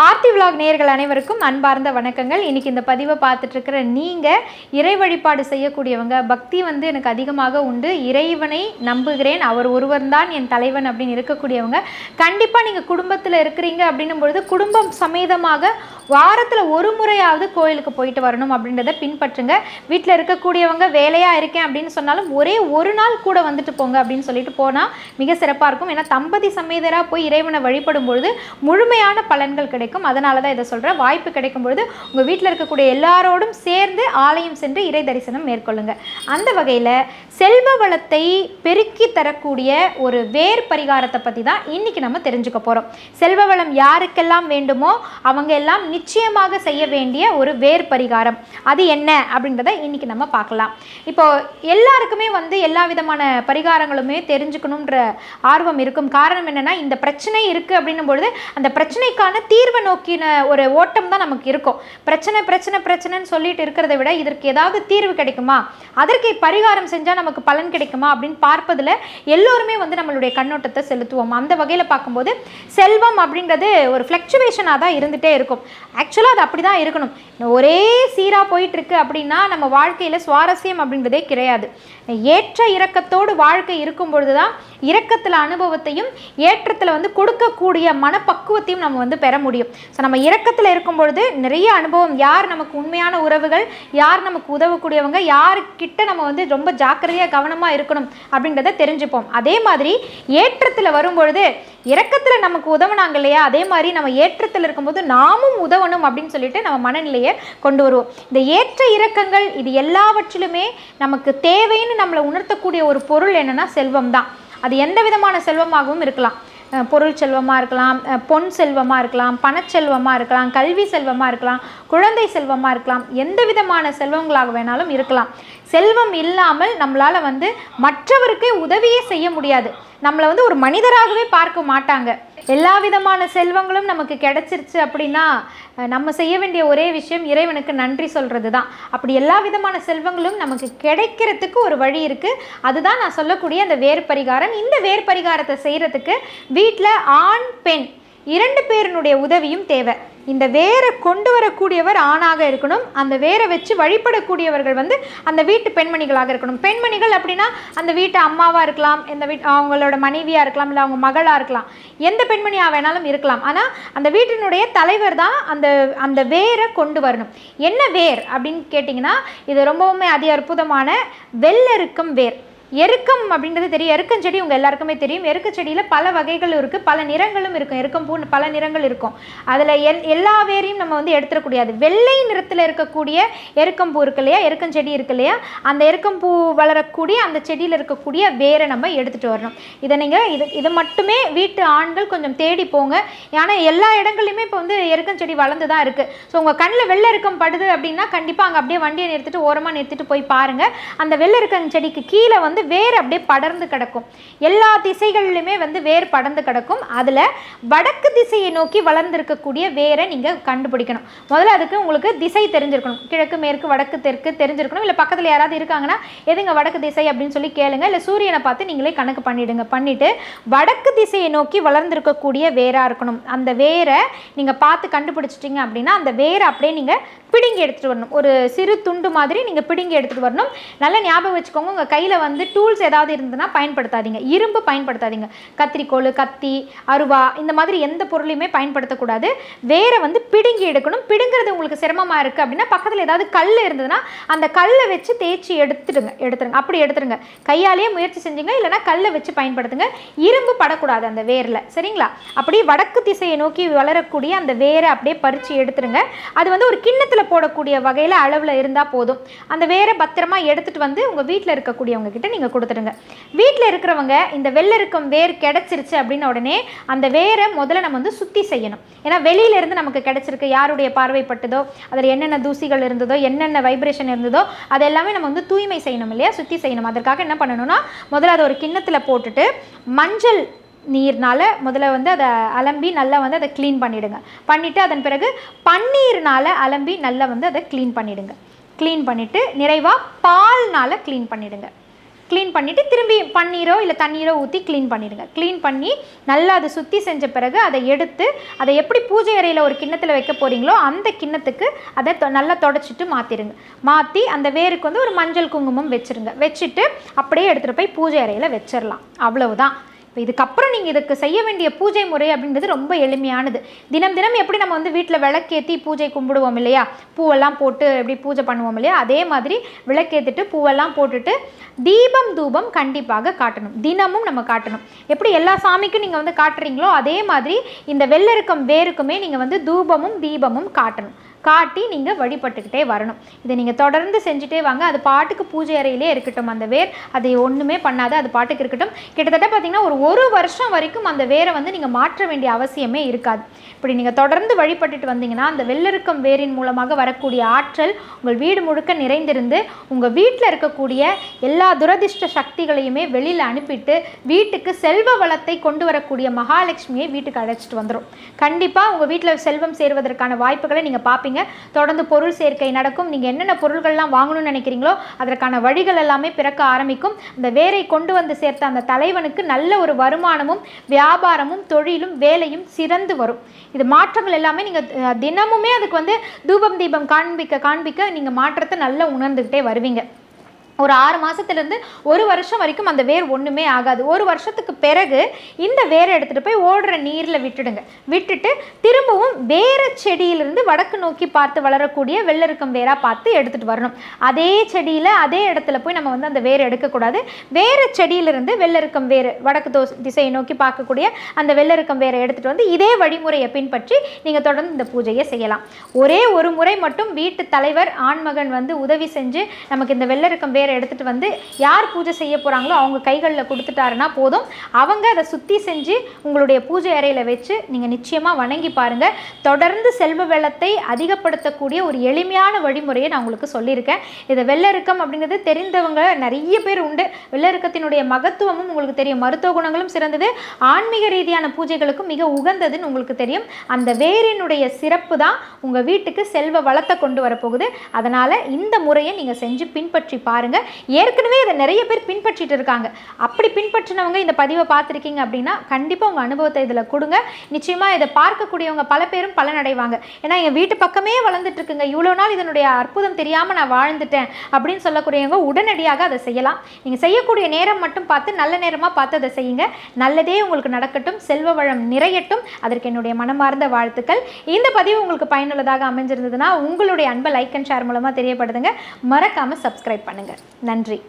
Aarthi vlog நேயர்கள் அனைவருக்கும் அன்பார்ந்த வணக்கங்கள். இன்றைக்கி இந்த பதிவை பார்த்துட்ருக்கிற நீங்கள் இறை வழிபாடு செய்யக்கூடியவங்க பக்தி வந்து எனக்கு அதிகமாக உண்டு. இறைவனை நம்புகிறேன். அவர் ஒருவர் தான் என் தலைவன் அப்படின்னு இருக்கக்கூடியவங்க. கண்டிப்பாக நீங்கள் குடும்பத்தில் இருக்கிறீங்க அப்படின்னும் பொழுது குடும்பம் சமேதமாக வாரத்தில் ஒரு முறையாவது கோயிலுக்கு போயிட்டு வரணும் அப்படின்றத பின்பற்றுங்க. வீட்டில் இருக்கக்கூடியவங்க வேலையாக இருக்கேன் அப்படின்னு சொன்னாலும் ஒரே ஒரு நாள் கூட வந்துட்டு போங்க அப்படின்னு சொல்லிட்டு போனால் மிக சிறப்பாக இருக்கும். ஏன்னா தம்பதி சமேதராக போய் இறைவனை வழிபடும் பொழுது முழுமையான பலன்கள் கிடைக்கும். அதனால தான் இதை சொல்கிறேன் வாய்ப்பு கிடைக்கும் பொழுது உங்கள் வீட்டில் இருக்கக்கூடிய எல்லாரோடும் சேர்ந்து ஆலயம் சென்று இறை தரிசனம் மேற்கொள்ளுங்க. அந்த வகையில் செல்வ வளத்தை பெருக்கி தரக்கூடிய ஒரு வேர் பரிகாரத்தை பற்றி தான் இன்றைக்கி நம்ம தெரிஞ்சுக்க போகிறோம் செல்வ வளம் யாருக்கெல்லாம் வேண்டுமோ அவங்க எல்லாம் நிச்சயமாக செய்ய வேண்டிய ஒரு வேர் பரிகாரம் அது என்ன அப்படின்றத இன்னைக்கு நம்ம பார்க்கலாம். இப்போது எல்லாருக்குமே வந்து எல்லா விதமான பரிகாரங்களுமே தெரிஞ்சுக்கணுன்ற ஆர்வம் இருக்கும். காரணம் என்னன்னா இந்த பிரச்சனை இருக்குது அப்படின்னும் பொழுது அந்த பிரச்சனைக்கான தீர்வை நோக்கின ஒரு ஓட்டம் தான் நமக்கு இருக்கும். பிரச்சனை பிரச்சனை பிரச்சனைன்னு சொல்லிட்டு இருக்கிறத விட இதற்கு ஏதாவது தீர்வு கிடைக்குமா? அதற்கு பரிகாரம் செஞ்சால் நமக்கு பலன் கிடைக்குமா அப்படின்னு பார்ப்பதில் எல்லோருமே வந்து நம்மளுடைய கண்ணோட்டத்தை செலுத்துவோம். அந்த வகையில் பார்க்கும்போது செல்வம் அப்படின்றது ஒரு ஃப்ளக்சுவேஷனாக தான் இருந்துகிட்டே இருக்கும். ஆக்சுவலாக அது அப்படி தான் இருக்கணும். ஒரே சீராக போயிட்டுருக்கு அப்படின்னா நம்ம வாழ்க்கையில் சுவாரஸ்யம் அப்படின்றதே கிடையாது. ஏற்ற இறக்கத்தோடு வாழ்க்கை இருக்கும் பொழுது தான் இறக்கத்தில் அனுபவத்தையும் ஏற்றத்தில் வந்து கொடுக்கக்கூடிய மனப்பக்குவத்தையும் நம்ம வந்து பெற முடியும். ஸோ நம்ம இறக்கத்தில் இருக்கும் பொழுது நிறைய அனுபவம் யார் நமக்கு உண்மையான உறவுகள் யார் நமக்கு உதவக்கூடியவங்க யாருக்கிட்ட நம்ம வந்து ரொம்ப ஜாக்கிரதையாக கவனமாக இருக்கணும் அப்படின்றத தெரிஞ்சுப்போம். அதே மாதிரி ஏற்றத்தில் வரும்பொழுது இறக்கத்தில் நமக்கு உதவுனாங்க இல்லையா? அதே மாதிரி நம்ம ஏற்றத்தில் இருக்கும்போது நாமும் உதவணும் அப்படின்னு சொல்லிட்டு நம்ம மனநிலையை கொண்டு வருவோம். இந்த ஏற்ற இறக்கங்கள் இது எல்லாவற்றிலுமே நமக்கு தேவைன்னு நம்மளை உணர்த்தக்கூடிய ஒரு பொருள் என்னன்னா செல்வம் தான். அது எந்த விதமான செல்வமாகவும் இருக்கலாம். பொருள் செல்வமாக இருக்கலாம் பொன் செல்வமாக இருக்கலாம் பணச்செல்வமாக இருக்கலாம் கல்வி செல்வமாக இருக்கலாம் குழந்தை செல்வமாக இருக்கலாம் எந்த விதமான செல்வங்களாக வேணாலும் இருக்கலாம். செல்வம் இல்லாமல் நம்மளால் வந்து மற்றவருக்கு உதவியே செய்ய முடியாது. நம்மளை வந்து ஒரு மனிதராகவே பார்க்க மாட்டாங்க. எல்லா விதமான செல்வங்களும் நமக்கு கிடைச்சிருச்சு அப்படின்னா நம்ம செய்ய வேண்டிய ஒரே விஷயம் இறைவனுக்கு நன்றி சொல்கிறது தான் அப்படி எல்லா விதமான செல்வங்களும் நமக்கு கிடைக்கிறதுக்கு ஒரு வழி இருக்குது அதுதான் நான் சொல்லக்கூடிய அந்த வேர் பரிகாரம் இந்த வேர் பரிகாரத்தை செய்கிறதுக்கு வீட்டில் ஆண் பெண் இரண்டு பேரினுடைய உதவியும் தேவை. இந்த வேரை கொண்டு வரக்கூடியவர் ஆணாக இருக்கணும். அந்த வேரை வச்சு வழிபடக்கூடியவர்கள் வந்து அந்த வீட்டு பெண்மணிகளாக இருக்கணும். பெண்மணிகள் அப்படின்னா அந்த வீட்டு அம்மாவாக இருக்கலாம் இந்த வீட் அவங்களோட மனைவியாக இருக்கலாம் இல்லை அவங்க மகளாக இருக்கலாம். எந்த பெண்மணியாக வேணாலும் இருக்கலாம். ஆனால் அந்த வீட்டினுடைய தலைவர் தான் அந்த அந்த வேரை கொண்டு வரணும். என்ன வேர் அப்படின்னு கேட்டிங்கன்னா இது ரொம்பவுமே அதி அற்புதமான வெள்ளருக்கும் வேர். எருக்கம் அப்படின்றது தெரியும். எருக்கஞ்செடி உங்கள் எல்லாருக்குமே தெரியும். எருக்க செடியில் பல வகைகள் இருக்குது பல நிறங்களும் இருக்கும். எருக்கம் பூ பல நிறங்கள் இருக்கும். அதில் எல் எல்லா வேரையும் நம்ம வந்து எடுத்துடக்கூடியது வெள்ளை நிறத்தில் இருக்கக்கூடிய எருக்கம் பூ இருக்கு இல்லையா? எருக்கஞ்செடி இருக்கு இல்லையா? அந்த எருக்கம் பூ வளரக்கூடிய அந்த செடியில் இருக்கக்கூடிய வேரை நம்ம எடுத்துகிட்டு வரணும். இதை நீங்கள் இது இது மட்டுமே வீட்டு ஆண்கள் கொஞ்சம் தேடி போங்க. ஏன்னா எல்லா இடங்கள்லையுமே இப்போ வந்து எருக்கஞ்செடி வளர்ந்து தான் இருக்குது ஸோ உங்கள் கண்ணில் வெள்ளை எருக்கம் படுது அப்படின்னா கண்டிப்பாக அங்கே அப்படியே வண்டியை நிறுத்திட்டு ஓரமாக நிறுத்திட்டு போய் பாருங்கள் அந்த வெள்ளை எருக்கம் செடிக்கு கீழே வந்து வேர் அப்படியே படர்ந்து கிடக்கும். எல்லா திசைகள்லையுமே வந்து வேர் படர்ந்து கிடக்கும். அதில் வடக்கு திசையை நோக்கி வளர்ந்துருக்கக்கூடிய வேரை நீங்கள் கண்டுபிடிக்கணும். முதல்ல அதுக்கு உங்களுக்கு திசை தெரிஞ்சிருக்கணும். கிழக்கு மேற்கு வடக்கு தெற்கு தெரிஞ்சிருக்கணும். இல்லை பக்கத்தில் யாராவது இருக்காங்கன்னா எதுங்க வடக்கு திசை? அப்படின்னு சொல்லி கேளுங்க. இல்லை சூரியனை பார்த்து நீங்களே கணக்கு பண்ணிடுங்க. பண்ணிவிட்டு வடக்கு திசையை நோக்கி வளர்ந்துருக்கக்கூடிய வேராக இருக்கணும். அந்த வேரை நீங்கள் பார்த்து கண்டுபிடிச்சிட்டிங்க அப்படின்னா அந்த வேரை அப்படியே நீங்கள் பிடுங்கி எடுத்துகிட்டு வரணும். ஒரு சிறு துண்டு மாதிரி நீங்கள் பிடுங்கி எடுத்துகிட்டு வரணும். நல்லா ஞாபகம் வச்சுக்கோங்க. உங்கள் கையில் வந்து டூல்ஸ் ஏதாவது இருந்ததுன்னா பயன்படுத்தாதீங்க. இரும்பு பயன்படுத்தாதீங்க. கத்திரிக்கோல் கத்தி அருவா இந்த மாதிரி எந்த பொருளையுமே பயன்படுத்தக்கூடாது. வேரை வந்து பிடுங்கி எடுக்கணும். பிடுங்கிறது உங்களுக்கு சிரமமாக இருக்குது அப்படின்னா பக்கத்தில் ஏதாவது கல் இருந்ததுன்னா அந்த கல்லை வச்சு தேய்ச்சி எடுத்துடுங்க. எடுத்துருங்க அப்படி எடுத்துருங்க கையாலேயே முயற்சி செஞ்சுங்க இல்லைனா கல்லை வச்சு பயன்படுத்துங்க. இரும்பு படக்கூடாது அந்த வேரில். சரிங்களா? அப்படியே வடக்கு திசையை நோக்கி வளரக்கூடிய அந்த வேரை அப்படியே பறித்து எடுத்துருங்க அது வந்து ஒரு கிண்ணத்தில் போடக்கூடிய வகையில் அளவில் இருந்தால் போதும். அந்த வேரை பத்திரமா எடுத்துகிட்டு வந்து உங்கள் வீட்டில் இருக்கக்கூடியவங்க கிட்ட நீங்கள் கொடுத்துடுங்க. வீட்டில் இருக்கிறவங்க இந்த வெள்ளருக்கும் வேர் கிடச்சிருச்சு அப்படின்ன உடனே அந்த வேரை முதல்ல நம்ம வந்து சுத்தி செய்யணும். ஏன்னா வெளியில இருந்து நமக்கு கிடச்சிருக்கு. யாருடைய பார்வைப்பட்டதோ அதில் என்னென்ன தூசிகள் இருந்ததோ என்னென்ன வைப்ரேஷன் இருந்ததோ அது எல்லாமே நம்ம வந்து தூய்மை செய்யணும் இல்லையா? சுத்தி செய்யணும். அதற்காக என்ன பண்ணணும்னா முதல்ல அதை ஒரு கிண்ணத்தில் போட்டுட்டு மஞ்சள் நீர்னால் முதல்ல வந்து அதை அலம்பி நல்லா வந்து அதை க்ளீன் பண்ணிவிடுங்க பண்ணிவிட்டு அதன் பிறகு பன்னீர்னால் அலம்பி நல்லா வந்து அதை க்ளீன் பண்ணிவிடுங்க க்ளீன் பண்ணிவிட்டு நிறைவாக பால்னால் க்ளீன் பண்ணிவிடுங்க க்ளீன் பண்ணிவிட்டு திரும்பி பன்னீரோ இல்லை தண்ணீரோ ஊற்றி க்ளீன் பண்ணிடுங்க. க்ளீன் பண்ணி நல்லா அதை சுற்றி செஞ்ச பிறகு அதை எடுத்து அதை எப்படி பூஜை அறையில் ஒரு கிண்ணத்தில் வைக்க போகிறீங்களோ அந்த கிண்ணத்துக்கு அதை தொ- நல்லா தொடச்சிட்டு மாற்றிடுங்க மாற்றி அந்த வேருக்கு வந்து ஒரு மஞ்சள் குங்குமம் வச்சுருங்க. வச்சுட்டு அப்படியே எடுத்துகிட்டு போய் பூஜை அறையில் வச்சிடலாம் அவ்வளவுதான். இப்போ இதுக்கப்புறம் நீங்கள் இதுக்கு செய்ய வேண்டிய பூஜை முறை அப்படின்றது ரொம்ப எளிமையானது. தினம் தினம் எப்படி நம்ம வந்து வீட்டில் விளக்கேற்றி பூஜை கும்பிடுவோம் இல்லையா? பூவெல்லாம் போட்டு எப்படி பூஜை பண்ணுவோம் இல்லையா? அதே மாதிரி விளக்கேற்றிட்டு பூவெல்லாம் போட்டுட்டு தீபம் தூபம் கண்டிப்பாக காட்டணும். தினமும் நம்ம காட்டணும். எப்படி எல்லா சாமிக்கும் நீங்கள் வந்து காட்டுறீங்களோ அதே மாதிரி இந்த வெள்ளருக்கம் வேருக்குமே நீங்கள் வந்து தூபமும் தீபமும் காட்டணும். காட்டி நீங்கள் வழிபட்டுக்கிட்டே வரணும். இதை நீங்கள் தொடர்ந்து செஞ்சுட்டே வாங்க. அது பாட்டுக்கு பூஜை அறையிலே இருக்கட்டும். அந்த வேர் அதை ஒன்றுமே பண்ணாத அது பாட்டுக்கு இருக்கட்டும். கிட்டத்தட்ட பார்த்தீங்கன்னா ஒரு ஒரு வருஷம் வரைக்கும் அந்த வேரை வந்து நீங்கள் மாற்ற வேண்டிய அவசியமே இருக்காது. இப்படி நீங்கள் தொடர்ந்து வழிபட்டுட்டு வந்தீங்கன்னா அந்த வெள்ளருக்கம் வேரின் மூலமாக வரக்கூடிய ஆற்றல் உங்கள் வீடு முழுக்க நிறைந்திருந்து உங்கள் வீட்டில் இருக்கக்கூடிய எல்லா துரதிர்ஷ்ட சக்திகளையுமே வெளியில் அனுப்பிட்டு வீட்டுக்கு செல்வ வளத்தை கொண்டு வரக்கூடிய மகாலட்சுமியை வீட்டுக்கு அழைச்சிட்டு வந்துடும் கண்டிப்பாக உங்கள் வீட்டில் செல்வம் சேருவதற்கான வாய்ப்புகளை நீங்கள் பார்ப்பீங்க தொடர்ந்து பொருள் சேர்க்கை நடக்கும். நீங்கள் என்னென்ன பொருள்கள்லாம் வாங்கணும்னு நினைக்கிறீங்களோ அதற்கான வழிகள் எல்லாமே பிறக்க ஆரம்பிக்கும். அந்த வேரை கொண்டு வந்து சேர்த்த அந்த தலைவனுக்கு நல்ல ஒரு வருமானமும் வியாபாரமும் தொழிலும் வேலையும் சிறந்து வரும். இது மாற்றங்கள் எல்லாமே நீங்கள் தினமுமே அதுக்கு வந்து தூபம் தீபம் காண்பிக்க காண்பிக்க நீங்கள் மாற்றத்தை நல்லா உணர்ந்துக்கிட்டே வருவீங்க. ஒரு ஆறு மாதத்துலேருந்து ஒரு வருஷம் வரைக்கும் அந்த வேர் ஒன்றுமே ஆகாது. ஒரு வருஷத்துக்கு பிறகு இந்த வேரை எடுத்துகிட்டு போய் ஓடுற நீரில் விட்டுடுங்க. விட்டுட்டு திரும்பவும் வேறு செடியிலிருந்து வடக்கு நோக்கி பார்த்து வளரக்கூடிய வெள்ளருக்கம் வேராக பார்த்து எடுத்துகிட்டு வரணும். அதே செடியில் அதே இடத்துல போய் நம்ம வந்து அந்த வேர் எடுக்கக்கூடாது. வேறு செடியிலிருந்து வெள்ளருக்கம் வேறு வடக்கு தோ திசையை நோக்கி பார்க்கக்கூடிய அந்த வெள்ளருக்கம் வேரை எடுத்துகிட்டு வந்து இதே வழிமுறையை பின்பற்றி நீங்கள் தொடர்ந்து இந்த பூஜையை செய்யலாம். ஒரே ஒரு முறை மட்டும் வீட்டு தலைவர் ஆண்மகன் வந்து உதவி செஞ்சு நமக்கு இந்த வெள்ளருக்கம் வேறு வேரை எடுத்துகிட்டு வந்து யார் பூஜை செய்ய போகிறாங்களோ அவங்க கைகளில் கொடுத்துட்டாருன்னா போதும். அவங்க அதை சுற்றி செஞ்சு உங்களுடைய பூஜை அறையில் வச்சு நீங்கள் நிச்சயமாக வணங்கி பாருங்கள் தொடர்ந்து செல்வ வெள்ளத்தை அதிகப்படுத்தக்கூடிய ஒரு எளிமையான வழிமுறையை நான் உங்களுக்கு சொல்லியிருக்கேன். இது வெள்ளருக்கம் அப்படிங்கிறது தெரிந்தவங்க நிறைய பேர் உண்டு. வெள்ளருக்கத்தினுடைய மகத்துவமும் உங்களுக்கு தெரியும். மருத்துவ குணங்களும் சிறந்தது. ஆன்மீக ரீதியான பூஜைகளுக்கும் மிக உகந்ததுன்னு உங்களுக்கு தெரியும். அந்த வேரினுடைய சிறப்பு தான் உங்கள் வீட்டுக்கு செல்வ வளத்தை கொண்டு வரப்போகுது. அதனால் இந்த முறையை நீங்கள் செஞ்சு பின்பற்றி பாருங்கள் ஏற்கனவே இதை நிறைய பேர் பின்பற்றிட்டு இருக்காங்க. அப்படி பின்பற்றினவங்க இந்த பதிவை பார்த்துருக்கீங்க அப்படின்னா கண்டிப்பாக உங்கள் அனுபவத்தை இதில் கொடுங்க. நிச்சயமாக இதை பார்க்கக்கூடியவங்க பல பேரும் பலனடைவாங்க. ஏன்னா எங்கள் வீட்டு பக்கமே வளர்ந்துட்டுருக்குங்க இவ்வளோ நாள் இதனுடைய அற்புதம் தெரியாமல் நான் வாழ்ந்துட்டேன் அப்படின்னு சொல்லக்கூடியவங்க உடனடியாக அதை செய்யலாம். நீங்கள் செய்யக்கூடிய நேரம் மட்டும் பார்த்து நல்ல நேரமாக பார்த்து அதை செய்யுங்க. நல்லதே உங்களுக்கு நடக்கட்டும். செல்வ வளம் நிறையட்டும். அதற்கு என்னுடைய மனமார்ந்த வாழ்த்துக்கள். இந்த பதிவு உங்களுக்கு பயனுள்ளதாக அமைஞ்சிருந்ததுன்னா உங்களுடைய அன்பை லைக் அண்ட் ஷேர் மூலமாக தெரியப்படுதுங்க மறக்காமல் சப்ஸ்கிரைப் பண்ணுங்கள் நன்றி.